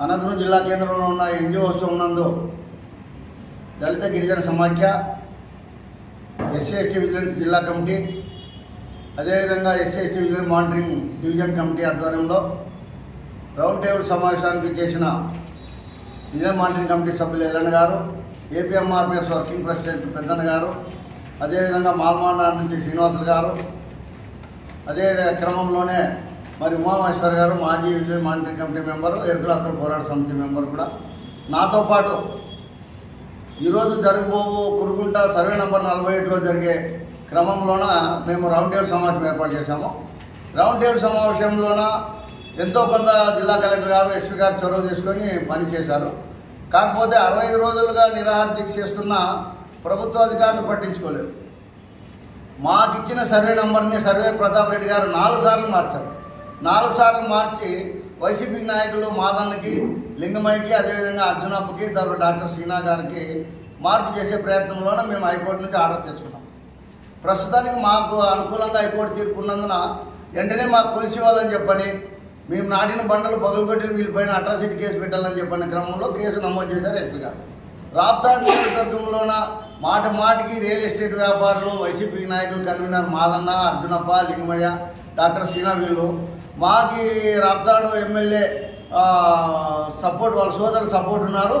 అనంతపురం జిల్లా కేంద్రంలో ఉన్న ఎన్జిఓస్ ఉన్నందు దళిత గిరిజన సమాఖ్య ఎస్సీ ఎస్టీ విజిలెన్స్ జిల్లా కమిటీ అదేవిధంగా SC ST vigilance monitoring division committee ఆధ్వర్యంలో రౌండ్ టేబుల్ సమావేశానికి చేసిన విజయ్ మానిటరింగ్ కమిటీ సభ్యులు ఎల్లన్న గారు ఏపీఎంఆర్పిఎస్ వర్కింగ్ ప్రెసిడెంట్ పెద్దన్న గారు అదేవిధంగా మాల్మానార్ నుంచి శ్రీనివాసులు గారు అదే క్రమంలోనే మరి ఉమామహేశ్వర్ గారు మాజీ Vijay monitoring committee member Erukula అక్కడ పోరాట సమితి మెంబర్ కూడా. నాతో పాటు ఈరోజు జరగబోవు కురుగుంట సర్వే నెంబర్ నలభై ఏడులో జరిగే క్రమంలోన మేము రౌండ్ టేబుల్ సమావేశం ఏర్పాటు చేశాము. రౌండ్ టేబుల్ సమావేశంలోన ఎంతో కొంత జిల్లా కలెక్టర్ గారు ఎస్పీ గారు చొరవ తీసుకొని పనిచేశారు కాకపోతే అరవై రోజులుగా నిరాహార దీక్ష చేస్తున్న ప్రభుత్వ అధికారులు పట్టించుకోలేదు. మాకు ఇచ్చిన సర్వే నంబర్ని సర్వే ప్రతాప్ రెడ్డి గారు నాలుగు సార్లు మార్చారు. నాలుగు సార్లు మార్చి వైసీపీ నాయకులు మాదన్నకి లింగమయ్యకి అదేవిధంగా అర్జునప్పకి తర్వాత డాక్టర్ శ్రీనా గారికి మార్పు చేసే ప్రయత్నంలోనే మేము హైకోర్టు నుంచి ఆర్డర్ తెచ్చుకున్నాం. ప్రస్తుతానికి మాకు అనుకూలంగా హైకోర్టు తీర్పు ఉన్నందున వెంటనే మాకు కొలిసి వాళ్ళని చెప్పని మేము నాటిన బండలు పగలగొట్టిన వీళ్ళపైన అట్రాసిటీ కేసు పెట్టాలని చెప్పిన క్రమంలో కేసు నమోదు చేశారు ఎస్పీ గారు. రాప్తా నియోజకవర్గంలోన మాట మాటికి రియల్ ఎస్టేట్ వ్యాపారులు వైసీపీ నాయకులు కన్వీనర్ మాదన్న అర్జునప్ప లింగమయ్య డాక్టర్ శ్రీనా వీళ్ళు మాకి రాప్తాడు ఎమ్మెల్యే సపోర్ట్ వాళ్ళ సోదరు సపోర్ట్ ఉన్నారు.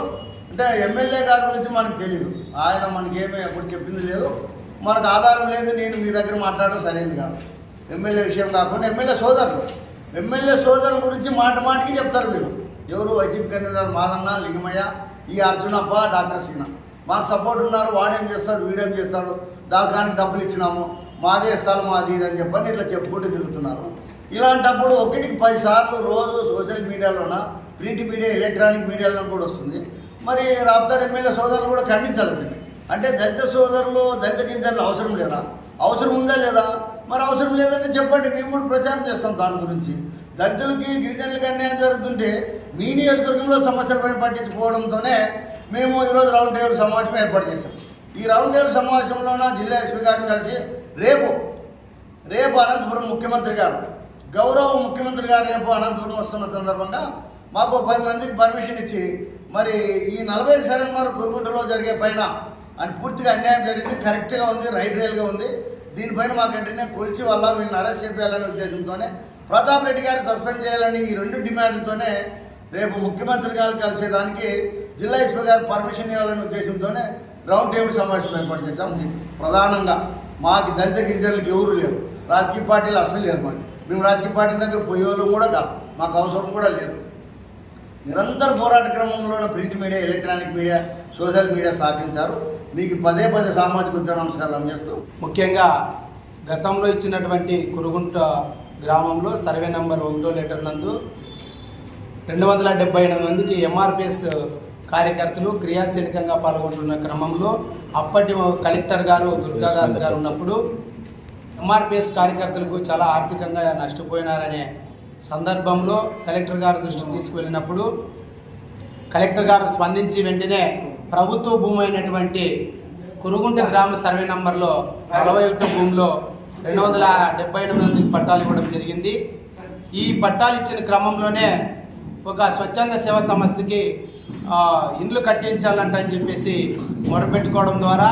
అంటే ఎమ్మెల్యే గారి గురించి మనకు తెలియదు ఆయన మనకి ఏమీ ఎప్పుడు చెప్పింది లేదు. మనకు ఆధారం లేదు నేను మీ దగ్గర మాట్లాడడం సరైనది కాదు. ఎమ్మెల్యే విషయం కాకుండా ఎమ్మెల్యే సోదరులు. ఎమ్మెల్యే సోదరుల గురించి మాట మాటికి చెప్తారు వీళ్ళు ఎవరు వైసీపీ కన్వీనర్ మాదన్న లింగమయ్య ఈ అర్జునప్ప డాక్టర్ సీనా. మాకు సపోర్ట్ ఉన్నారు వాడేం చేస్తాడు వీడేం చేస్తాడు దాసగానికి డబ్బులు ఇచ్చినాము. మాదే స్థలం మాది ఇది అని చెప్పని ఇట్లా చెప్పుకుంటూ తిరుగుతున్నారు. ఇలాంటప్పుడు ఒకటికి పది సార్లు రోజు సోషల్ మీడియాలోన ప్రింట్ మీడియా ఎలక్ట్రానిక్ మీడియాలో కూడా వస్తుంది. మరి రాప్తాడు ఎమ్మెల్యే సోదరులు కూడా ఖండించాలి అంటే దళిత సోదరులు దళిత గిరిజనులు అవసరం లేదా? అవసరం ఉందా లేదా? మరి అవసరం లేదంటే చెప్పండి మేము కూడా ప్రచారం చేస్తాం దాని గురించి. దళితులకి గిరిజనులకి అన్యాయం జరుగుతుంటే మీ నియోజకవర్గంలో సమస్యలపై పట్టించుకోవడంతోనే మేము ఈరోజు రౌండ్ టేబుల్ సమావేశం ఏర్పాటు చేశాం. ఈ రౌండ్ టేబుల్ సమావేశంలోన జిల్లా ఎస్పీ గారిని కలిసి రేపు రేపు అనంతపురం ముఖ్యమంత్రి గారు గౌరవ ముఖ్యమంత్రి గారు రేపు అనంతపురం వస్తున్న సందర్భంగా మాకు పది మందికి పర్మిషన్ ఇచ్చి మరి ఈ నలభై ఏడు శాతం వారు కురుగుంటలో జరిగే పైన అని పూర్తిగా అన్యాయం జరిగింది కరెక్ట్గా ఉంది రైట్ రైల్గా ఉంది. దీనిపైన మాకు వెంటనే కొలిచి వల్ల వీళ్ళని అరెస్ట్ చేయాలనే ఉద్దేశంతోనే ప్రతాప్ రెడ్డి గారిని సస్పెండ్ చేయాలని ఈ రెండు డిమాండ్లతోనే రేపు ముఖ్యమంత్రి గారు కలిసేదానికి జిల్లా ఎస్పీ గారు పర్మిషన్ ఇవ్వాలనే ఉద్దేశంతోనే రౌండ్ టేబుల్ సమావేశం ఏర్పాటు చేశాం. ప్రధానంగా మాకు దళిత గిరిజనులకు ఎవరు లేరు. రాజకీయ పార్టీలు అసలు లేరు మాకు. మేము రాజకీయ పార్టీల దగ్గర పోయేవాళ్ళు కూడా కాదు. మాకు అవసరం కూడా లేదు. నిరంతర పోరాట క్రమంలోనే print media electronic media social media స్థాపించారు మీకు పదే పదే సామాజిక ఉద్యమ నమస్కారాలు అందజేస్తూ ముఖ్యంగా గతంలో ఇచ్చినటువంటి కురుగుంట గ్రామంలో సర్వే నెంబర్ ఒకటో లెటర్ నందు రెండు వందల డెబ్బై ఎనిమిది మందికి ఎంఆర్పిఎస్ కార్యకర్తలు క్రియాశీలకంగా పాల్గొంటున్న క్రమంలో అప్పటి కలెక్టర్ గారు దుర్గాదాస్ గారు ఉన్నప్పుడు ఎంఆర్పిఎస్ కార్యకర్తలకు చాలా ఆర్థికంగా నష్టపోయినారనే సందర్భంలో కలెక్టర్ గారి దృష్టికి తీసుకువెళ్ళినప్పుడు కలెక్టర్ గారు స్పందించి వెంటనే ప్రభుత్వ భూమి అయినటువంటి కురుగుంట గ్రామ సర్వే నంబర్లో నలభై ఒకటి భూమిలో రెండు వందల డెబ్బై ఎనిమిది మందికి పట్టాలు ఇవ్వడం జరిగింది. ఈ పట్టాలు ఇచ్చిన క్రమంలోనే ఒక స్వచ్ఛంద సేవా సంస్థకి ఇండ్లు కట్టించాలంట అని చెప్పేసి మొరపెట్టుకోవడం ద్వారా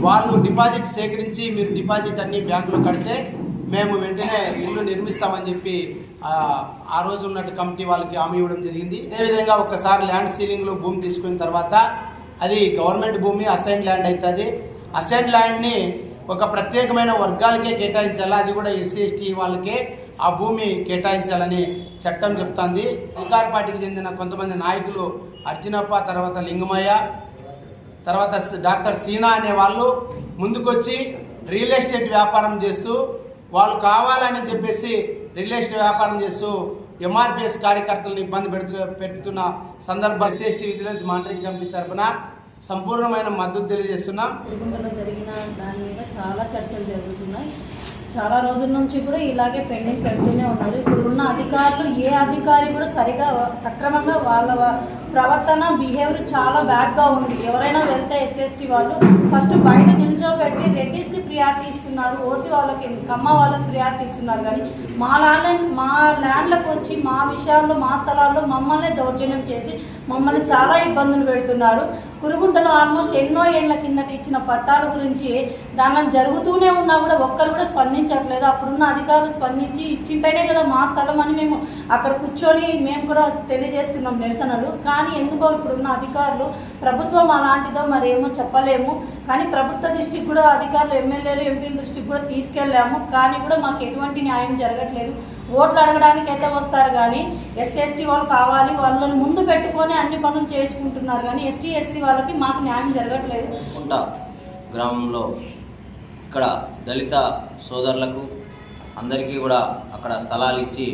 వాళ్ళు డిపాజిట్ సేకరించి మీరు డిపాజిట్ అన్ని బ్యాంకులో కడితే మేము వెంటనే ఇల్లు నిర్మిస్తామని చెప్పి ఆ, రోజు ఉన్నట్టు కమిటీ వాళ్ళకి హామీ ఇవ్వడం జరిగింది. అదేవిధంగా ఒకసారి ల్యాండ్ సీలింగ్లో భూమి తీసుకున్న తర్వాత అది గవర్నమెంట్ భూమి అసైన్ ల్యాండ్ అవుతుంది. అసైన్ ల్యాండ్ని ఒక ప్రత్యేకమైన వర్గాలకే కేటాయించాలి? అది కూడా ఎస్సీ ఎస్టీ వాళ్ళకే ఆ భూమి కేటాయించాలని చట్టం చెప్తుంది. అధికార పార్టీకి చెందిన కొంతమంది నాయకులు అర్జునప్ప తర్వాత లింగమయ్య తర్వాత డాక్టర్ సీనా అనే వాళ్ళు ముందుకొచ్చి రియల్ ఎస్టేట్ వ్యాపారం చేస్తూ వాళ్ళు కావాలని చెప్పేసి రియల్ ఎస్టేట్ వ్యాపారం చేస్తూ ఎంఆర్పిఎస్ కార్యకర్తలను ఇబ్బంది పెడుతు పెడుతున్న సందర్భ ఎస్సీ విజిలెన్స్ మానిటరింగ్ కమిటీ తరఫున సంపూర్ణమైన మద్దతు తెలియజేస్తున్నాం. జరిగిన దాని మీద చాలా చర్చలు జరుగుతున్నాయి. చాలా రోజుల నుంచి కూడా ఇలాగే పెండింగ్ పెడుతూనే ఉన్నారు. ఇప్పుడు ఉన్న అధికారులు ఏ అధికారి కూడా సరిగా సక్రమంగా వాళ్ళ ప్రవర్తన బిహేవియర్ చాలా బ్యాడ్గా ఉంది. ఎవరైనా వెళ్తే ఎస్ఎస్టీ వాళ్ళు ఫస్ట్ బయట నిల్చోబెట్టి రెడ్డిస్కి ప్రియారిటీ ఇస్తున్నారు. ఓసీ వాళ్ళకి కమ్మ వాళ్ళకి ప్రియారిటీ ఇస్తున్నారు. కానీ మా ల్యాండ్ మా ల్యాండ్లకు వచ్చి మా విషయాల్లో మా స్థలాల్లో మమ్మల్ని దౌర్జన్యం చేసి మమ్మల్ని చాలా ఇబ్బందులు పెడుతున్నారు. కురుగుంటలో ఆల్మోస్ట్ ఎన్నో ఏళ్ళ కిందట ఇచ్చిన పట్టాల గురించి దానిలో జరుగుతూనే ఉన్నా కూడా ఒక్కరు కూడా స్పందించట్లేదు. అప్పుడున్న అధికారులు స్పందించి ఇచ్చింటేనే కదా మా స్థలం అని మేము అక్కడ కూర్చొని మేము కూడా తెలియజేస్తున్నాం నిరసనలు. కానీ ఎందుకో ఇప్పుడున్న అధికారులు ప్రభుత్వం అలాంటిదో మరేమో చెప్పలేము. కానీ ప్రభుత్వ దృష్టికి కూడా అధికారులు ఎమ్మెల్యేలు ఎంపీల దృష్టికి కూడా తీసుకెళ్ళాము. కానీ కూడా మాకు ఎటువంటి న్యాయం జరగదు జరగట్లేదు. ఓట్లు అడగడానికి అయితే వస్తారు కానీ ఎస్సీ ఎస్టీ వాళ్ళు కావాలి వాళ్ళని ముందు పెట్టుకొని అన్ని పనులు చేసుకుంటున్నారు కానీ ఎస్టీ ఎస్సీ వాళ్ళకి మాకు న్యాయం జరగట్లేదు. గ్రామంలో ఇక్కడ దళిత సోదరులకు అందరికీ కూడా అక్కడ స్థలాలు ఇచ్చి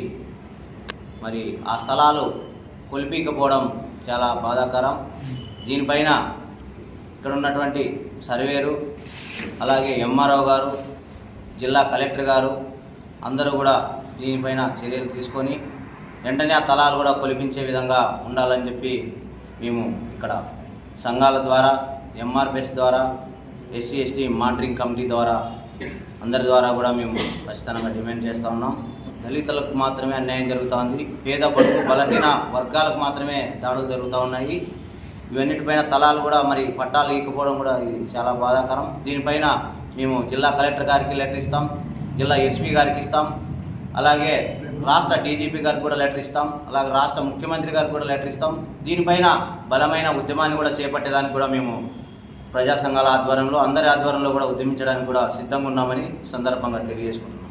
మరి ఆ స్థలాలు కొలిపీకపోవడం చాలా బాధాకరం. దీనిపైన ఇక్కడ ఉన్నటువంటి సర్వేరు అలాగే ఎంఆర్ఓ గారు జిల్లా కలెక్టర్ గారు అందరూ కూడా దీనిపైన చర్యలు తీసుకొని వెంటనే ఆ తలాలు కూడా కొలిపించే విధంగా ఉండాలని చెప్పి మేము ఇక్కడ సంఘాల ద్వారా ఎంఆర్పిఎస్ ద్వారా ఎస్సీ ఎస్టీ మానిటరింగ్ కమిటీ ద్వారా అందరి ద్వారా కూడా మేము ఖచ్చితంగా డిమాండ్ చేస్తూ ఉన్నాం. దళితులకు మాత్రమే అన్యాయం జరుగుతూ ఉంది పేద బడుగు బలహీన వర్గాలకు మాత్రమే దాడులు జరుగుతూ ఉన్నాయి. ఇవన్నిటిపైన తలాలు కూడా మరి పట్టాలు ఇవ్వకపోవడం కూడా ఇది చాలా బాధాకరం. దీనిపైన మేము జిల్లా కలెక్టర్ గారికి లెటర్ ఇస్తాం. జిల్లా ఎస్పీ గారికి ఇస్తాం. అలాగే రాష్ట్ర డీజీపీ గారికి కూడా లెటర్ ఇస్తాం. అలాగే రాష్ట్ర ముఖ్యమంత్రి గారికి కూడా లెటర్ ఇస్తాం. దీనిపైన బలమైన ఉద్యమాన్ని కూడా చేపట్టేదానికి కూడా మేము ప్రజా సంఘాల ఆధ్వర్యంలో అందరి ఆధ్వర్యంలో కూడా ఉద్యమించడానికి కూడా సిద్ధంగా ఉన్నామని సందర్భంగా తెలియజేసుకుంటున్నాం.